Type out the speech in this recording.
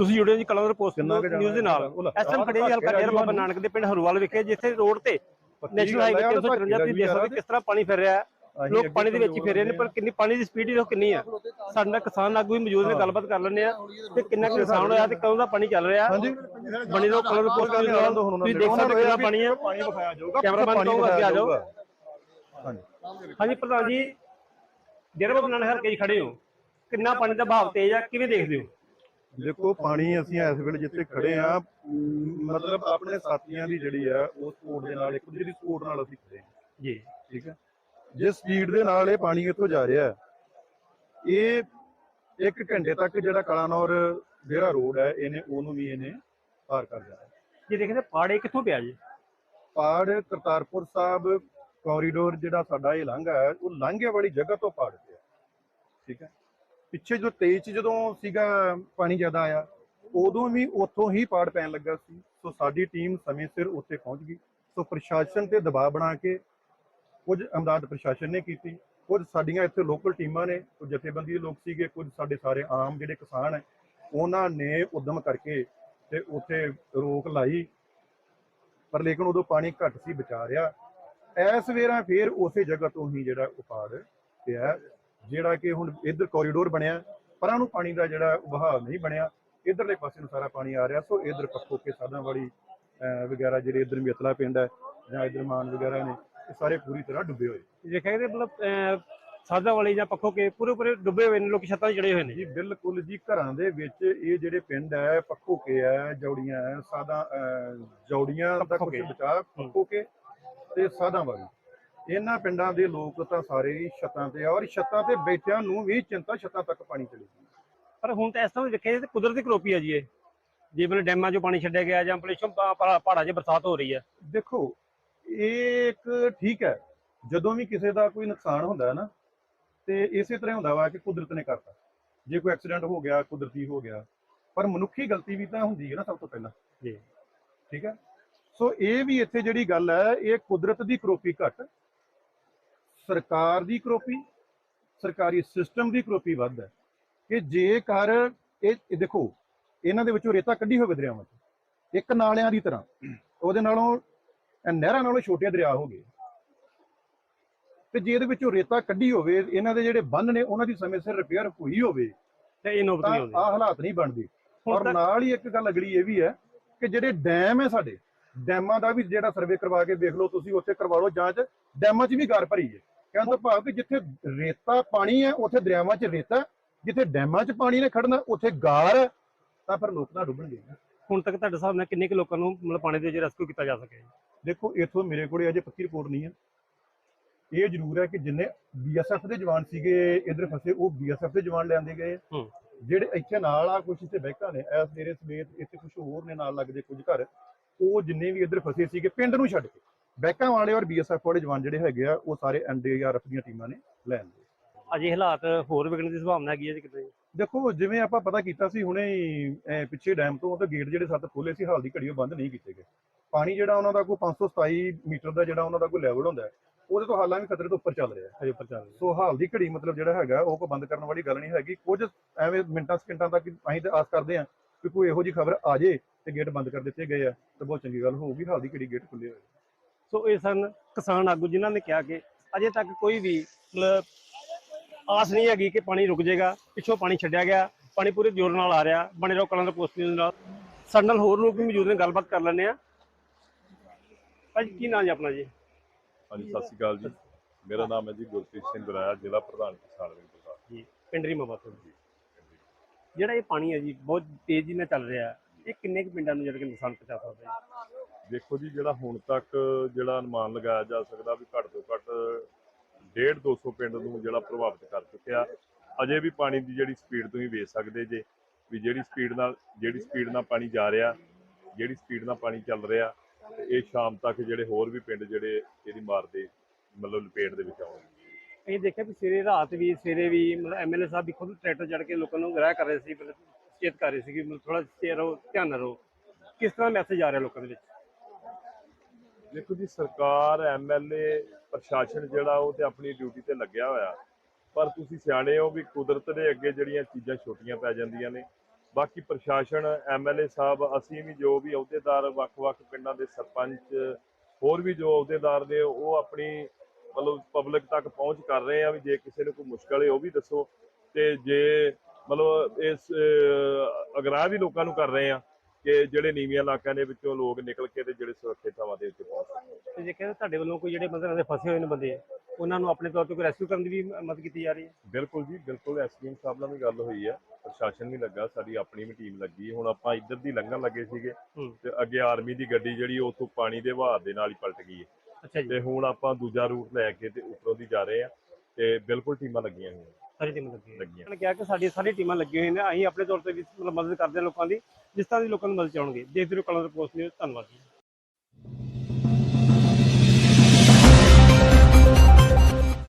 ਤੁਸੀਂ ਜੁੜੇ ਹੋ ਜੀ ਕਲਰ ਪੋਸਟ ਕਿੰਨਾ ਕੁ ਜਾਣਾ ਨਿਊਜ਼ ਦੇ ਨਾਲ। ਟਾਈਮ ਖੜੇ ਹਲਕਾ ਡੇਰਾ ਬਾਬਾ ਨਾਨਕ ਦੇ ਪਿੰਡ ਹਰੂਵਾਲ ਵਿਖੇ ਜਿੱਥੇ ਰੋਡ ਤੇ ਨੈਸ਼ਨਲ ਹਾਈਵੇ 353 ਤੁਸੀਂ ਦੇਖ ਸਕਦੇ ਕਿਸ ਤਰ੍ਹਾਂ ਪਾਣੀ ਫਿਰ ਰਿਹਾ ਹੈ? ਲੋਕ ਪਾਣੀ ਦੇ ਵਿੱਚ ਹੀ ਫਿਰ ਰਹੇ ਨੇ ਪਰ ਕਿੰਨੀ ਪਾਣੀ ਦੀ ਸਪੀਡ ਦੇਖੋ ਕਿੰਨੀ ਆ ਸਾਡੇ ਨਾਲ ਕਿਸਾਨ ਆਗੂ ਵੀ ਮੌਜੂਦ ਨੇ ਗੱਲਬਾਤ ਕਰ ਲੈਂਦੇ ਆ ਤੇ ਕਿੰਨਾ ਕੁ ਨੁਕਸਾਨ ਹੋਇਆ ਤੇ ਕਦੋਂ ਦਾ ਪਾਣੀ ਚੱਲ ਰਿਹਾ। ਹਾਂਜੀ। ਬਣੀ ਰੋ ਕਲਰ ਪੋਸਟ ਨਿਊਜ਼ ਨਾਲ। ਤੁਸੀਂ ਦੇਖ ਸਕਦੇ ਕਿੰਨਾ ਪਾਣੀ ਹੈ। ਪਾਣੀ ਵਿਖਾਇਆ ਜਾਊਗਾ ਕੈਮਰਾਮੈਨ ਤੋਂ ਅੱਗੇ ਆ ਜਾਓ। ਹਾਂਜੀ। ਹਾਂਜੀ ਪ੍ਰਧਾਨ ਜੀ ਡੇਰਾ ਬਾਬਾ ਨਾਨਕ ਹਲਕੇ 'ਚ ਖੜੇ ਹੋ। ਕਿੰਨਾ ਪਾਣੀ ਦਾ ਬਹਾਵ ਤੇਜ਼ ਆ ਕਿਵੇਂ ਦੇਖਦੇ ਹੋ? ਦੇਖੋ ਪਾਣੀ ਅਸੀਂ ਇਸ ਵੇਲੇ ਜਿੱਥੇ ਖੜੇ ਆ ਮਤਲਬ ਆਪਣੇ ਸਾਥੀਆਂ ਦੀ ਜਿਹੜੀ ਆ ਉਹ ਸਪੋਰਟ ਦੇ ਨਾਲ ਇੱਕ ਦੀ ਸਪੋਰਟ ਨਾਲ ਅਸੀਂ ਖੜੇ ਹਾਂ। ਜੀ। ਠੀਕ ਹੈ ਜਿਸ ਸਪੀਡ ਦੇ ਨਾਲ ਇਹ ਪਾਣੀ ਇੱਥੋਂ ਜਾ ਰਿਹਾ ਇਹ ਇੱਕ ਘੰਟੇ ਤੱਕ ਜਿਹੜਾ ਕਲਾਨੌਰ ਜਿਹੜਾ ਰੋਡ ਹੈ ਇਹਨੇ ਉਹਨੂੰ ਵੀ ਇਹਨੇ ਪਾਰ ਕਰ ਜਾਣਾ ਜੇ ਦੇਖਦੇ ਪਾੜੇ ਕਿੱਥੋਂ ਪਿਆ ਜੀ? ਪਾੜ ਕਰਤਾਰਪੁਰ ਸਾਹਿਬ ਕੋਰੀਡੋਰ ਜਿਹੜਾ ਸਾਡਾ ਇਹ ਲੰਘਾ ਹੈ ਉਹ ਲਾਂਘੇ ਵਾਲੀ ਜਗ੍ਹਾ ਤੋਂ ਪਾੜ ਪਿਆ। ਠੀਕ ਹੈ ਪਿੱਛੇ ਜੋ 23 ਚ ਜਦੋਂ ਸੀਗਾ ਪਾਣੀ ਜ਼ਿਆਦਾ ਆਇਆ, ਉਦੋਂ ਵੀ ਉੱਥੋਂ ਹੀ ਪਾੜ ਪੈਣ ਲੱਗਾ ਸੀ। ਸੋ ਸਾਡੀ ਟੀਮ ਸਮੇਂ ਸਿਰ ਉੱਥੇ ਪਹੁੰਚ ਗਈ। ਸੋ ਪ੍ਰਸ਼ਾਸਨ ਤੇ ਦਬਾਅ ਬਣਾ ਕੇ ਕੁਝ ਅਮਦਾਦ ਪ੍ਰਸ਼ਾਸਨ ਨੇ ਕੀਤੀ। ਕੁਝ ਸਾਡੀਆਂ ਇੱਥੇ ਲੋਕਲ ਟੀਮਾਂ ਨੇ, ਕੁਝ ਜਥੇਬੰਦੀ ਦੇ ਲੋਕ ਸੀਗੇ, ਕੁਝ ਸਾਡੇ ਸਾਰੇ ਆਮ ਜਿਹੜੇ ਕਿਸਾਨ ਹੈ, ਉਹਨਾਂ ਨੇ ਉਦਮ ਕਰਕੇ ਤੇ ਉੱਥੇ ਰੋਕ ਲਾਈ। ਪਰ ਲੇਕਿਨ ਉਦੋਂ ਪਾਣੀ ਘੱਟ ਸੀ, ਬਚਾ ਰਿਹਾ। ਐਸ ਵੇਰਾ ਫੇਰ ਉਸੇ ਜਗ੍ਹਾ ਤੋਂ ਹੀ ਜਿਹੜਾ ਉਪਾੜ ਪਿਆ। ਜਿਹੜਾ ਕਿ ਹੁਣ ਇੱਧਰ ਕੋਰੀਡੋਰ ਬਣਿਆ ਪਰਾਂ ਨੂੰ ਪਾਣੀ ਦਾ ਜਿਹੜਾ ਵਹਾਅ ਨਹੀਂ ਬਣਿਆ ਇਧਰਲੇ ਪਾਸੇ ਨੂੰ ਸਾਰਾ ਪਾਣੀ ਆ ਰਿਹਾ ਸੋ ਇਧਰ ਪੱਖੋ ਕੇ ਸਾਧਾਂ ਵਾਲੀ ਵਗੈਰਾ ਜਿਹੜੇ ਇਧਰ ਮਿਤਲਾ ਪਿੰਡ ਹੈ ਜਾਂ ਇਧਰ ਮਾਨ ਵਗੈਰਾ ਨੇ ਇਹ ਸਾਰੇ ਪੂਰੀ ਤਰ੍ਹਾਂ ਡੁੱਬੇ ਹੋਏ। ਜੇ ਕਹਿੰਦੇ ਮਤਲਬ ਸਾਦਾ ਵਾਲੀ ਜਾਂ ਪੱਖੋ ਕੇ ਪੂਰੇ ਪੂਰੇ ਡੁੱਬੇ ਹੋਏ ਨੇ ਲੋਕ ਛੱਤਾਂ 'ਚ ਚੜੇ ਹੋਏ ਨੇ। ਜੀ ਬਿਲਕੁਲ ਜੀ ਘਰਾਂ ਦੇ ਵਿੱਚ ਇਹ ਜਿਹੜੇ ਪਿੰਡ ਹੈ ਪੱਖੋ ਕੇ ਹੈ ਜੌੜੀਆਂ ਹੈ ਸਾਦਾ ਜੌੜੀਆਂ ਦਾ ਕੁਝ। ਬਚਾ ਪੱਖੋ ਕੇ ਤੇ ਸਾਦਾ ਵਾਲੀ। ਇਹਨਾਂ ਪਿੰਡਾਂ ਦੇ ਲੋਕ ਤਾਂ ਸਾਰੇ ਹੀ ਛੱਤਾਂ ਤੇ ਆ ਔਰ ਛੱਤਾਂ ਤੇ ਬੈਠਿਆਂ ਨੂੰ ਵੀ ਚਿੰਤਾ ਛੱਤਾਂ ਤੱਕ ਪਾਣੀ ਚਲੇ ਗਿਆ ਪਰ ਹੁਣ ਤਾਂ ਇਸ ਤਰ੍ਹਾਂ ਦੇਖਿਆ ਜਾਏ ਤਾਂ ਕੁਦਰਤੀ ਕਰੋਪੀ ਆ ਜੀ ਇਹ। ਜਿਵੇਂ ਡੈਮਾਂ 'ਚੋਂ ਪਾਣੀ ਛੱਡਿਆ ਗਿਆ ਜਾਂ ਪਲੇਸ਼ਮ ਪਹਾੜਾਂ 'ਚ ਬਰਸਾਤ ਹੋ ਰਹੀ ਹੈ ਦੇਖੋ ਇਹ ਇੱਕ ਠੀਕ ਹੈ ਜਦੋਂ ਵੀ ਕਿਸੇ ਦਾ ਕੋਈ ਨੁਕਸਾਨ ਹੁੰਦਾ ਹੈ ਨਾ ਤੇ ਇਸੇ ਤਰ੍ਹਾਂ ਹੁੰਦਾ ਵਾ ਕਿ ਕੁਦਰਤ ਨੇ ਕਰਤਾ। ਜੇ ਕੋਈ ਐਕਸੀਡੈਂਟ ਹੋ ਗਿਆ ਕੁਦਰਤੀ ਹੋ ਗਿਆ ਪਰ ਮਨੁੱਖੀ ਗਲਤੀ ਵੀ ਤਾਂ ਹੁੰਦੀ ਹੈ ਨਾ ਸਭ ਤੋਂ ਪਹਿਲਾਂ। ਜੀ। ਠੀਕ ਹੈ? ਸੋ ਇਹ ਵੀ ਇੱਥੇ ਜਿਹੜੀ ਗੱਲ ਹੈ ਇਹ ਕੁਦਰਤ ਦੀ ਕਰੋਪੀ ਘੱਟ ਸਰਕਾਰ ਦੀ ਕਰੋਪੀ ਸਰਕਾਰੀ ਸਿਸਟਮ ਦੀ ਕਰੋਪੀ ਵੱਧ ਹੈ ਕਿ ਜੇਕਰ ਇਹ ਦੇਖੋ ਇਹਨਾਂ ਦੇ ਵਿੱਚੋਂ ਰੇਤਾ ਕੱਢੀ ਹੋਵੇ ਦਰਿਆਵਾਂ 'ਚ ਇੱਕ ਨਾਲਿਆਂ ਦੀ ਤਰ੍ਹਾਂ ਉਹਦੇ ਨਾਲੋਂ ਨਹਿਰਾਂ ਨਾਲੋਂ ਛੋਟੇ ਦਰਿਆ ਹੋ ਗਏ। ਤੇ ਜੇ ਇਹਦੇ ਵਿੱਚੋਂ ਰੇਤਾ ਕੱਢੀ ਹੋਵੇ ਇਹਨਾਂ ਦੇ ਜਿਹੜੇ ਬੰਨ ਨੇ ਉਹਨਾਂ ਦੀ ਸਮੇਂ ਸਿਰ ਰਿਪੇਅਰ ਹੋਈ ਹੋਵੇ ਤੇ ਇਹ ਨੋਬਤ ਨਹੀਂ ਆਉਂਦੀ ਆਹ ਹਾਲਾਤ ਨਹੀਂ ਬਣਦੇ। ਔਰ ਨਾਲ ਹੀ ਇੱਕ ਗੱਲ ਅਗਲੀ ਇਹ ਵੀ ਹੈ ਕਿ ਜਿਹੜੇ ਡੈਮ ਹੈ ਸਾਡੇ ਡੈਮਾਂ ਦਾ ਵੀ ਜਿਹੜਾ ਸਰਵੇ ਕਰਵਾ ਕੇ ਦੇਖ ਲਓ ਤੁਸੀਂ ਉੱਥੇ ਕਰਵਾ ਲਓ ਜਾਂਚ ਡੈਮਾਂ 'ਚ ਵੀ ਗਾਰ ਭਰੀ ਹੈ। ਕਹਿਣ ਭਾਵ ਕਿ ਜਿੱਥੇ ਰੇਤਾ ਪਾਣੀ ਹੈ ਉੱਥੇ ਦਰਿਆਵਾਂ 'ਚ ਰੇਤਾ ਜਿੱਥੇ ਡੈਮਾਂ 'ਚ ਪਾਣੀ ਨੇ ਖੜਨਾ ਉੱਥੇ ਗਾਰ ਤਾਂ ਫਿਰ ਲੋਕ ਤਾਂ ਡੁੱਬਣਗੇ। ਹੁਣ ਤੱਕ ਤੁਹਾਡੇ ਹਿਸਾਬ ਨਾਲ ਕਿੰਨੇ ਕੁ ਲੋਕਾਂ ਨੂੰ ਮਤਲਬ ਪਾਣੀ ਦੇ ਵਿੱਚ ਰੈਸਕਿਊ ਕੀਤਾ ਜਾ ਸਕੇ ਦੇਖੋ ਇਥੋਂ ਮੇਰੇ ਕੋਲੇ ਅਜੇ ਪੱਕੀ ਰਿਪੋਰਟ ਨਹੀਂ ਹੈ। ਇਹ ਜ਼ਰੂਰ ਹੈ ਕਿ ਜਿੰਨੇ ਬੀਐਸਐਫ ਦੇ ਜਵਾਨ ਸੀਗੇ ਇਧਰ ਫਸੇ ਉਹ ਬੀਐਸਐਫ ਦੇ ਜਵਾਨ ਲਿਆਂਦੇ ਗਏ। ਜਿਹੜੇ ਇੱਥੇ ਨਾਲ ਆ ਕੁਝ ਇੱਥੇ ਬੈਕਾਂ ਨੇ ਐਸ ਮੇਰੇ ਸਮੇਤ ਇੱਥੇ ਕੁਝ ਹੋਰ ਨੇ ਨਾਲ ਲੱਗਦੇ ਕੁਝ ਘਰ। ਉਹ ਜਿੰਨੇ ਵੀ ਇੱਧਰ ਫਸੇ ਸੀਗੇ ਪਿੰਡ ਨੂੰ ਛੱਡ ਕੇ। ਬੈਕਾਂ ਵਾਲੇ ਔਰ ਬੀਐਸਐਫ ਵਾਲੇ ਜਵਾਨ ਜਿਹੜੇ ਹੈਗੇ ਆ ਉਹ ਸਾਰੇ ਐਨਡੀਆਰਐਫ ਦੀਆਂ ਟੀਮਾਂ ਨੇ ਲੈਣ ਦੇ। ਅਜੇ ਹਾਲਾਤ ਹੋਰ ਵਿਗੜਨ ਦੀ ਸੰਭਾਵਨਾ ਹੈਗੀ ਹੈ ਜੀ ਕਿਤੇ? ਦੇਖੋ ਜਿਵੇਂ ਆਪਾਂ ਪਤਾ ਕੀਤਾ ਸੀ ਹੁਣੇ ਪਿੱਛੇ ਡੈਮ ਤੋਂ ਤਾਂ ਗੇਟ ਜਿਹੜੇ ਸੱਤ ਖੋਲੇ ਸੀ ਹਾਲ ਦੀ ਘੜੀ ਉਹ ਬੰਦ ਨਹੀਂ ਕੀਤੇ ਗਏ। ਪਾਣੀ ਜਿਹੜਾ ਉਹਨਾਂ ਦਾ ਕੋਈ 527 ਮੀਟਰ ਦਾ ਜਿਹੜਾ ਉਹਨਾਂ ਦਾ ਕੋਈ ਲੈਵਲ ਹੁੰਦਾ ਹੈ ਉਹਦੇ ਤੋਂ ਹਾਲਾਂ ਵੀ ਖਤਰੇ ਤੋਂ ਉੱਪਰ ਚੱਲ ਰਿਹਾ ਹੈ। ਅਜੇ ਉੱਪਰ ਚੱਲ ਰਿਹਾ ਸੋ ਹਾਲ ਦੀ ਘੜੀ ਮਤਲਬ ਜਿਹੜਾ ਹੈਗਾ ਉਹ ਕੋ ਬੰਦ ਕਰਨ ਵਾਲੀ ਗੱਲ ਨਹੀਂ ਹੈਗੀ। ਕੁਝ ਐਵੇਂ ਮਿੰਟਾਂ ਸਕਿੰਟਾਂ ਤੱਕ ਅਸੀਂ ਤਾਂ ਆਸ ਕਰਦੇ ਹਾਂ ਕਿ ਕੋਈ ਇਹੋ ਜੀ ਖਬਰ ਆ ਜੇ ਤੇ ਗੇਟ ਬੰਦ ਕਰ ਦਿੱਤੇ ਗਏ ਆ ਤਾਂ ਬਹੁਤ ਚੰਗੀ ਗੱਲ ਹੋਊਗੀ ਹਾਲ ਦੀ ਘੜੀ ਗੇਟ ਖੁੱਲੇ ਹੋਏ। ਸੋ ਇਹ ਸਨ ਕਿਸਾਨ ਆਗੂ ਜਿਨ੍ਹਾਂ ਨੇ ਕਿਹਾ ਕਿ ਅਜੇ ਤੱਕ ਕੋਈ ਵੀ ਆਸ ਨਹੀਂ ਹੈਗੀ ਕਿ ਪਾਣੀ ਰੁਕ ਜਾਏਗਾ ਪਿੱਛੋਂ ਪਾਣੀ ਛੱਡਿਆ ਗਿਆ ਪਾਣੀ ਪੂਰੇ ਜ਼ੋਰ ਨਾਲ ਆ ਰਿਹਾ ਬਣੇ ਰਹੋ ਕਲਾਂ ਦਾ ਪੋਸਟ ਨਿਊਜ਼ ਨਾਲ। ਸਾਡੇ ਨਾਲ ਹੋਰ ਲੋਕ ਵੀ ਮੌਜੂਦ ਨੇ ਗੱਲਬਾਤ ਕਰ ਲੈਂਦੇ ਆ ਭਾਜੀ ਕੀ ਨਾਮ ਜੀ ਆਪਣਾ ਜੀ? ਹਾਂਜੀ ਸਤਿ ਸ਼੍ਰੀ ਅਕਾਲ ਜੀ। ਮੇਰਾ ਨਾਮ ਹੈ ਜੀ ਗੁਰਪ੍ਰੀਤ ਸਿੰਘ ਗੁਰਾਇਆ ਜ਼ਿਲ੍ਹਾ ਪ੍ਰਧਾਨ ਕਿਸਾਨ ਵਿੰਗ ਪ੍ਰਧਾਨ ਜੀ ਪਿੰਡਰੀ ਮਬਾਤੋ ਜੀ। ਜਿਹੜਾ ਇਹ ਪਾਣੀ ਹੈ ਜੀ ਬਹੁਤ ਤੇਜ਼ੀ ਨਾਲ ਚੱਲ ਰਿਹਾ। ਇਹ ਕਿੰਨੇ ਕੁ ਪਿੰਡਾਂ ਨੂੰ ਜਿਹੜਾ ਕਿ ਨੁਕਸਾਨ ਪਹੁੰਚਾ ਸਕਦਾ ਹੈ? ਦੇਖੋ ਜੀ, ਜਿਹੜਾ ਹੁਣ ਤੱਕ ਜਿਹੜਾ ਅਨੁਮਾਨ ਲਗਾਇਆ ਜਾ ਸਕਦਾ ਵੀ ਘੱਟ ਤੋਂ ਘੱਟ 1.5 200 ਪਿੰਡ ਨੂੰ ਜਿਹੜਾ ਪ੍ਰਭਾਵਿਤ ਕਰ ਚੁੱਕਿਆ, ਅਜੇ ਵੀ ਪਾਣੀ ਦੀ ਜਿਹੜੀ ਸਪੀਡ ਤੁਸੀਂ ਵੇਖ ਸਕਦੇ ਜੇ, ਵੀ ਜਿਹੜੀ ਸਪੀਡ ਨਾਲ, ਜਿਹੜੀ ਸਪੀਡ ਨਾਲ ਪਾਣੀ ਜਾ ਰਿਹਾ, ਜਿਹੜੀ ਸਪੀਡ ਨਾਲ ਪਾਣੀ ਚੱਲ ਰਿਹਾ, ਤੇ ਇਹ ਸ਼ਾਮ ਤੱਕ ਜਿਹੜੇ ਹੋਰ ਵੀ ਪਿੰਡ ਜਿਹੜੇ ਇਹਦੀ ਮਾਰ ਦੇ, ਮਤਲਬ ਲਪੇਟ ਦੇ ਵਿੱਚ ਆਉਣਗੇ। ਅਸੀਂ ਦੇਖਿਆ ਵੀ ਸਵੇਰੇ ਰਾਤ ਵੀ, ਸਵੇਰੇ ਵੀ ਮਤਲਬ ਐਮਐਲਏ ਸਾਹਿਬ ਵੀ ਖੁਦ ਟਰੈਕਟਰ ਚੜ ਕੇ ਲੋਕਾਂ ਨੂੰ ਗ੍ਰਹਿ ਕਰ ਰਹੇ ਸੀ, ਮਤਲਬ ਚੇਤ ਕਰ ਰਹੇ ਸੀ ਕਿ ਮਤਲਬ ਥੋੜਾ ਚਿਰ ਰਹੋ, ਧਿਆਨ ਰਹੋ। ਕਿਸ ਤਰ੍ਹਾਂ ਮੈਸੇਜ ਆ ਰਿਹਾ ਲੋਕਾਂ ਦੇ ਵਿੱਚ? ਦੇਖੋ ਜੀ ਸਰਕਾਰ ਐਮਐਲਏ ਪ੍ਰਸ਼ਾਸਨ ਜਿਹੜਾ ਉਹ ਤੇ ਆਪਣੀ ਡਿਊਟੀ ਤੇ ਲੱਗਿਆ ਹੋਇਆ। ਪਰ ਤੁਸੀਂ ਸਿਆਣੇ ਹੋ ਵੀ ਕੁਦਰਤ ਦੇ ਅੱਗੇ ਜਿਹੜੀਆਂ ਚੀਜ਼ਾਂ ਛੋਟੀਆਂ ਪੈ ਜਾਂਦੀਆਂ ਨੇ। ਬਾਕੀ ਪ੍ਰਸ਼ਾਸਨ ਐਮਐਲਏ ਸਾਹਿਬ ਅਸੀਂ ਵੀ ਜੋ ਵੀ ਅਹੁਦੇਦਾਰ ਵੱਖ-ਵੱਖ ਪਿੰਡਾਂ ਦੇ ਸਰਪੰਚ ਹੋਰ ਵੀ ਜੋ ਅਹੁਦੇਦਾਰ ਨੇ ਉਹ ਆਪਣੀ ਮਤਲਬ ਪਬਲਿਕ ਤੱਕ ਪਹੁੰਚ ਕਰ ਰਹੇ ਆ ਵੀ ਜੇ ਕਿਸੇ ਨੂੰ ਕੋਈ ਮੁਸ਼ਕਲ ਹੈ ਉਹ ਵੀ ਦੱਸੋ। ਤੇ ਜੇ ਮਤਲਬ ਇਸ ਅਹ, ਅਗਰਾਹ ਵੀ ਲੋਕਾਂ ਨੂੰ ਕਰ ਰਹੇ ਆ ਕਿ ਜਿਹੜੇ ਨੀਵੀਆਂ ਇਲਾਕਿਆਂ ਦੇ ਵਿੱਚੋਂ ਲੋਕ ਨਿਕਲ ਕੇ ਤੇ ਜਿਹੜੇ ਸੁਰੱਖਿਅਤ ਥਾਵਾਂ ਦੇ ਉੱਤੇ ਪਹੁੰਚ ਸਕਣ ਤੇ ਜੇ ਕਹਿੰਦੇ ਤੁਹਾਡੇ ਵੱਲੋਂ ਕੋਈ ਜਿਹੜੇ ਮਤਲਬ ਦੇ ਫਸੇ ਹੋਏ ਨੇ ਬੰਦੇ ਉਹਨਾਂ ਨੂੰ ਆਪਣੇ ਤੌਰ ਤੇ ਕੋਈ ਰੈਸਕਿਊ ਕਰਨ ਦੀ ਵੀ ਮਦਦ ਕੀਤੀ ਜਾ ਰਹੀ ਹੈ? ਬਿਲਕੁਲ ਜੀ ਬਿਲਕੁਲ ਐਸਪੀਐਮ ਸਾਹਿਬ ਨਾਲ ਵੀ ਗੱਲ ਹੋਈ ਆ ਪ੍ਰਸ਼ਾਸਨ ਵੀ ਲੱਗਾ ਸਾਡੀ ਆਪਣੀ ਵੀ ਟੀਮ ਲੱਗੀ। ਹੁਣ ਆਪਾਂ ਇੱਧਰ ਦੀ ਲੰਘਣ ਲੱਗੇ ਸੀਗੇ। ਤੇ ਅੱਗੇ ਆਰਮੀ ਦੀ ਗੱਡੀ ਜਿਹੜੀ ਉੱਥੋਂ ਪਾਣੀ ਦੇ ਵਹਾਅ ਦੇ ਨਾਲ ਹੀ ਪਲਟ ਗਈ ਹੈ। ਅੱਛਾ ਜੀ। ਤੇ ਹੁਣ ਆਪਾਂ ਦੂਜਾ ਰੂਟ ਲੈ ਕੇ ਤੇ ਉੱਪਰੋਂ ਦੀ ਜਾ ਰਹੇ ਆ ਤੇ ਬਿਲਕੁਲ ਟੀਮਾਂ ਲੱਗੀਆਂ ਹੋਈਆਂ ਸਾਰੀ ਟੀਮਾਂ ਲੱਗੀਆਂ ਲੱਗੀਆਂ। ਉਹਨਾਂ ਨੇ ਕਿਹਾ ਕਿ ਸਾਡੀ ਸਾਰੀ ਟੀਮਾਂ ਲੱਗੀਆਂ ਹੋਈਆਂ ਨੇ। ਅਸੀਂ ਆਪਣੇ ਤੌਰ ਤੇ ਵੀ ਮਤਲਬ ਮਦਦ ਕਰਦੇ ਹਾਂ ਲੋਕਾਂ ਦੀ ਜਿਸ ਤਰ੍ਹਾਂ ਦੀ ਲੋਕਾਂ ਨੂੰ ਮਦਦ ਚਾਹਣਗੇ। ਦੇਖਦੇ ਰਹੋ ਕਲਰ ਪੋਸਟ ਨਿਊਜ਼। ਧੰਨਵਾਦ ਜੀ।